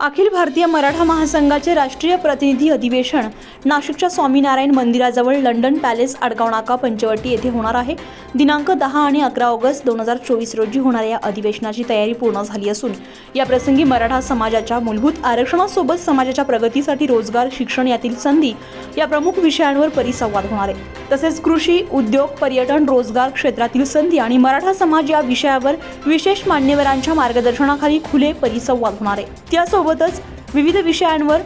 अखिल भारतीय मराठा महासंघाचे राष्ट्रीय प्रतिनिधी अधिवेशन नाशिकच्या स्वामीनारायण मंदिराजवळ लंडन पॅलेस आडगाव नाका पंचवटी येथे होणार आहे. दिनांक दहा आणि अकरा ऑगस्ट दोन हजार चोवीस रोजी होणाऱ्या या अधिवेशनाची तयारी पूर्ण झाली असून या प्रसंगी मराठा समाजाच्या मूलभूत आरक्षणासोबत समाजाच्या प्रगतीसाठी रोजगार शिक्षण यातील संधी या प्रमुख विषयांवर परिसंवाद होणार आहे. तसेच कृषी उद्योग पर्यटन रोजगार क्षेत्रातील संधी आणि मराठा समाज या विषयावर विशेष मान्यवरांच्या मार्गदर्शनाखाली खुले परिसंवाद होणार आहे. त्यासोबतच विविध विषयांवर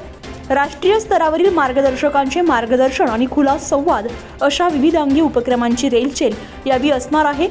राष्ट्रीय स्तरावरील मार्गदर्शकांचे मार्गदर्शन आणि खुला संवाद अशा विविध अंगी उपक्रमांची रेलचेल यावी असणार आहे.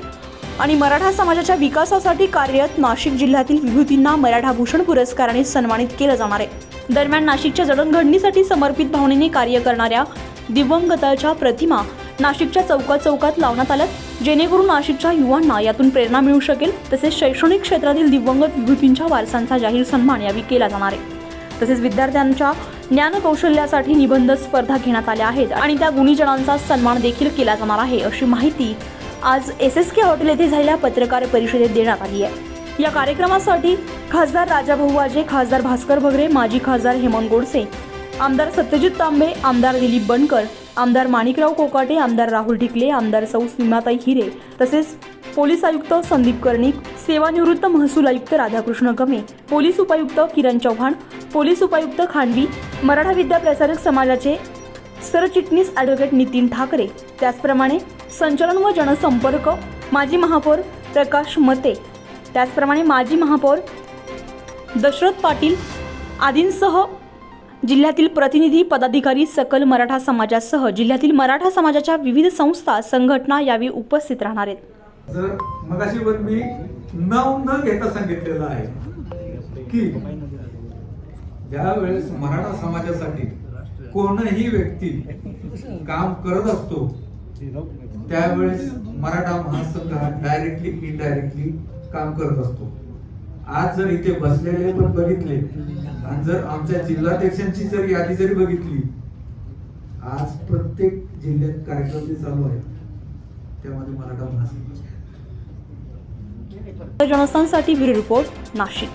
आणि मराठा समाजाच्या विकासासाठी कार्यरत नाशिक जिल्ह्यातील विभूतींना मराठा भूषण पुरस्काराने सन्मानित केलं जाणार आहे. दरम्यान नाशिकच्या जडणघडणीसाठी समर्पित भावनेने कार्य करणाऱ्या दिवंगताच्या प्रतिमा नाशिकच्या चौकात चौकात लावण्यात आल्यात. जेणेकरून नाशिकच्या युवांना यातून प्रेरणा मिळू शकेल. तसेच शैक्षणिक क्षेत्रातील दिवंगत विभूतींच्या वारसांचा जाहीर सन्मान यावेळी केला जाणार आहे. तसेच विद्यार्थ्यांच्या ज्ञानकौशल्यासाठी निबंध स्पर्धा घेण्यात आल्या आहेत आणि त्या गुणीजनांचा सन्मान देखील केला जाणार आहे अशी माहिती आज एस एस के हॉटेल येथे झालेल्या पत्रकार परिषदेत देण्यात आली आहे. या कार्यक्रमासाठी खासदार राजाभाऊ वाजे खासदार भास्कर भगरे माजी खासदार हेमंत गोडसे आमदार सत्यजित तांबे आमदार दिलीप बनकर आमदार माणिकराव कोकाटे आमदार राहुल ढिकले आमदार सौ सीमाताई हिरे तसेच पोलीस आयुक्त संदीप कर्णिक सेवानिवृत्त महसूल आयुक्त राधाकृष्ण गमे पोलीस उपायुक्त किरण चव्हाण पोलीस उपायुक्त खांडवी मराठा विद्या प्रसारक समाजाचे सरचिटणीस ॲडव्होकेट नितीन ठाकरे. त्याचप्रमाणे संचलन व जनसंपर्क माजी महापौर प्रकाश मते. त्याचप्रमाणे माजी महापौर दशरथ पाटील आदींसह जिल्ह्यातील प्रतिनिधी पदाधिकारी सकल मराठा समाजासह जिल्ह्यातील मराठा समाजाच्या विविध संस्था संघटना यावेळी उपस्थित राहणार आहेत. जर मी नाव न घेता सांगितलेलं आहे की ज्या वेळेस मराठा समाजासाठी कोणही व्यक्ती काम करत असतो त्यावेळेस मराठा महासंघ हा डायरेक्टली इनडायरेक्टली काम करत असतो. आज जर इथे बसलेले पण बघितले आणि जर आमच्या जिल्हाध्यक्षांची जर यादी जरी बघितली आज प्रत्येक जिल्ह्यात कार्यक्रम जे चालू आहे त्यामध्ये मराठा महासंघ जनस्थानसाठी ब्युरो रिपोर्ट नाशिक.